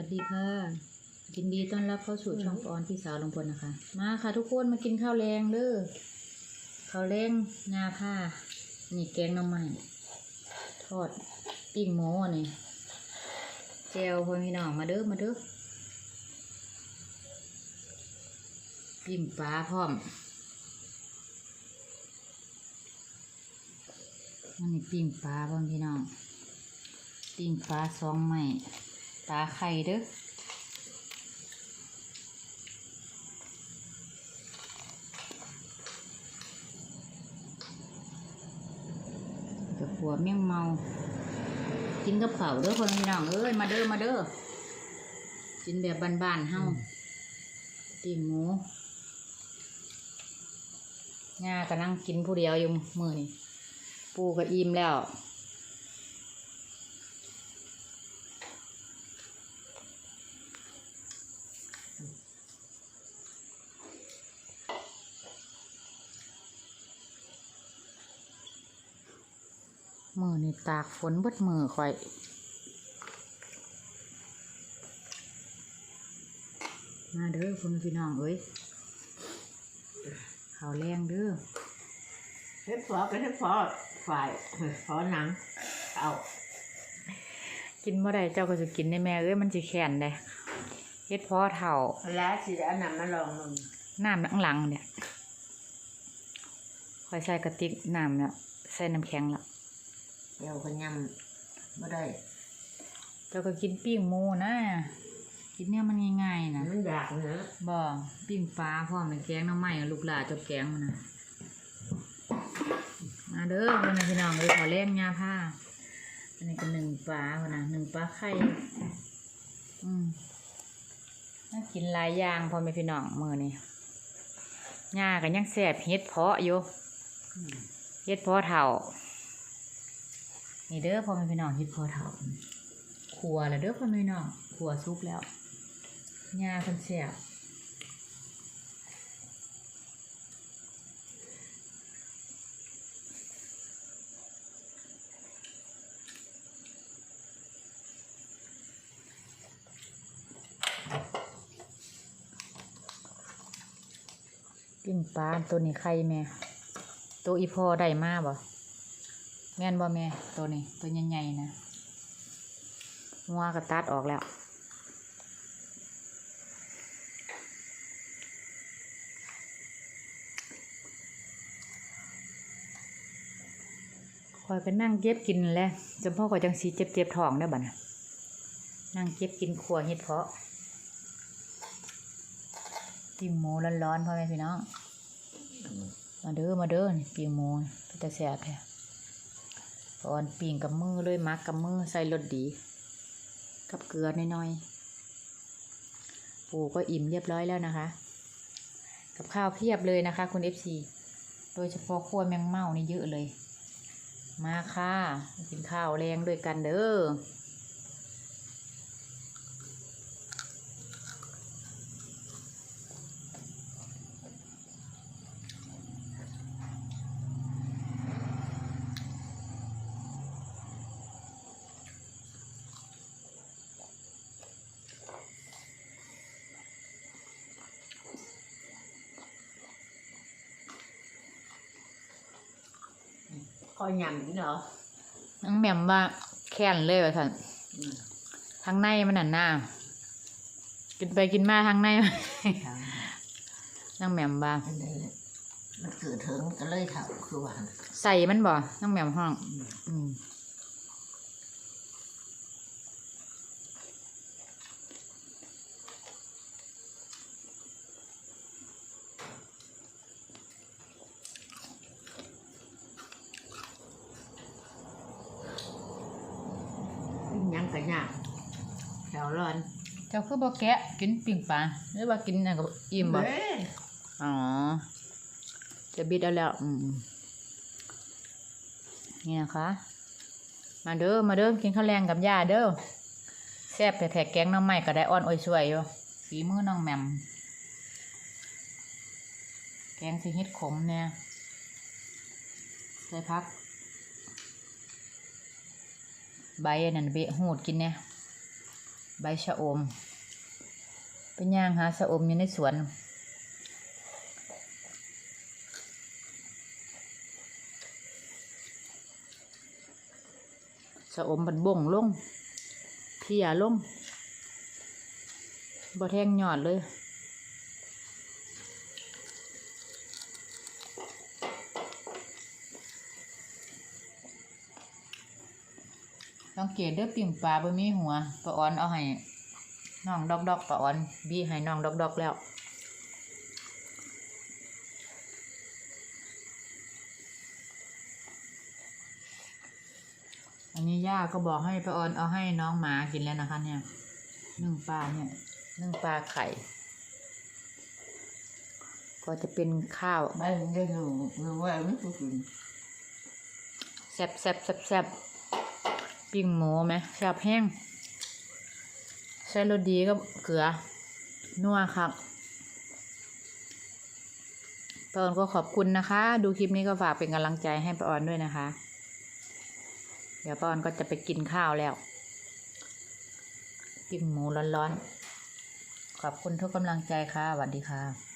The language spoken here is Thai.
วัสดีค่ะยินดีต้อนรับเข้าสู่ช่องปอนพี่สาวลงพลนะคะ มาค่ะทุกคนมากินข้าวแรงเด้อข้าวแรงงาผ้า นี่แกงหน้ำมันทอดปิ้งหมูอันนี่แจวพ่อพี่น้องมาเด้อมาเด้อปิ้งปลาพร้อมอันนี้ปิ้งปลาพ่อพี่น้องปิ้งปลาสองไม้ ปลาไข่เด้อกับหัวเมี่ยงเมา กินกับเผาวเด้อคนพี่น้องเอ้ยมาเด้อมาเด้อกินแบบบ้านๆเฮาปิ้งหมูง่าก็นั่งกินผู้เดียวอยู่มือนี่ปูก็อิ่มแล้ว มือนี่ตากฝนเบดมือข่อย มาเด้อคุณพี่น้องเอ้ยข้าวแรงเด้อเฮ็ดพอก็เฮ็ดพอฝ่ายเฮ็ดพอหนังเอากินเมื่อใดเจ้าก็จะกินได้แม่เอ้ยมันจะแข็งได้เฮ็ดเพอเท่าแล้วสิเอาน้ำมาลองมึงน้ำข้างหลังเนี่ยค่อยใส่กระติกน้ำเนี่ยใส่น้ำแข็งและ เดี๋ยวก็ยำบ่ได้ เจ้าก็กินปิ้งหมูนะ กินเนี่ยมันง่ายๆนะมันอยากเนื้อบ่ปิ้งปลาพร้อมเป็นแกงหน้ำไม้ลูกหลาจบแกงมันนะมาเด้อคนนะพี่น้องเลยขอเล่นยาผ้าอันนี้ก็หนึ่งปลาคนนะหนึ่งปลาไข่อืมน่ากินหลายอย่างพอแม่พี่น้องมือนี่ยากันยังแสบเฮ็ดเพาะอยู่เฮ็ดเพาะเถ่า นี่เด้อพอแม่พี่น้องเฮ็ดเพาะเถาขัวแล้วเด้อพอแม่พี่น้องขัวซุกแล้วยาคนเสียบปิ้งปลาตัวนี้ใครแม่ ตัวอีพอได้มาบ่ แม่นบ่แม่ตัวนี้ตัวใหญ่ๆนะงัวก็ตัดออกแล้ว คอยก็นั่งเก็บกินแล้วจนพ่อก็จังสีเจ็บเจ็บท้องได้บัดน่ะนั่งเก็บกินขัวเห็ดเพาะปิ้งหมูร้อนๆพ่อแม่พี่น้อง มาเด้อมาเด้อนี่ปิ้งหมูก็จะแซ่บแท้ ตอนปิ้งกับมือเลยมักกับมือใส่รสดี กับเกลือน้อยๆปูก็อิ่มเรียบร้อยแล้วนะคะ กับข้าวเพียบเลยนะคะ คุณเอฟซีโดยเฉพาะขั้วแมงเม่านี่เยอะเลย มาค่ะกินข้าวแรงด้วยกันเด้อ คอยยำนี่เหรอนังแหม่มว่าแค้นเลยว่าท่านอืมทางในมันน่ะหน้ากินไปกินมาทางในนังแหม่มว่าอันนี้มันเกิดถึงก็เลยถามคือว่า ใส่มันบ่นังแหม่มห้อง อืม ปิ้งหยังก็ยากแถวร้ อนเจ้าคือบ่แกะกินปิ่งปลาหรือว่ากินอะไรกับอิ่มบ่เอ้ยอ๋อ จะบิดเอาแล้ว อืมนี่นะคะ มาเด้อ มาเด้อ กินข้าวแรงกับย่าเด้อแซ่บแต่แถกแกงน้องใหม่ก็ได้อ่อนโอ้ยช่วยอยู่ฝีมือน้องแหม่มแกงสิเฮ็ดขมเนี่ยใส่พัก ใบอันนั่นเบะหูดกินเนี่ย ใบชะอมเป็นย่างหาชะอมอยู่ในสวน ชะอมบันบ่งลงเพียลงบ่แทงยอดเลย สังเกตเด้อปิ่งปลาบ่มีหัวปลาออนเอาให้น้องดอกดอกปลาออนบี้ให้น้องดอกดอกแล้วอันนี้ย่าก็บอกให้ปลาออนเอาให้น้องหมากินแล้วนะคะ เนี่ยนึ่งปลาเนี่ยนึ่งปลาไข่ ก็จะเป็นข้าวไม่ได้หนูหนูว่าไม่ถูกกินแซ่บแซ่บแซ่บแซ่บ ปิ้งหมูไหมแซ่บแห้งใส่รสดีก็เกลือ นัวครับป้าออนก็ขอบคุณนะคะ ดูคลิปนี้ก็ฝากเป็นกำลังใจให้ป้าออนด้วยนะคะ เดี๋ยวป้าออนก็จะไปกินข้าวแล้ว ปิ้งหมูร้อนๆ ขอบคุณทุกกำลังใจค่ะสวัสดีค่ะ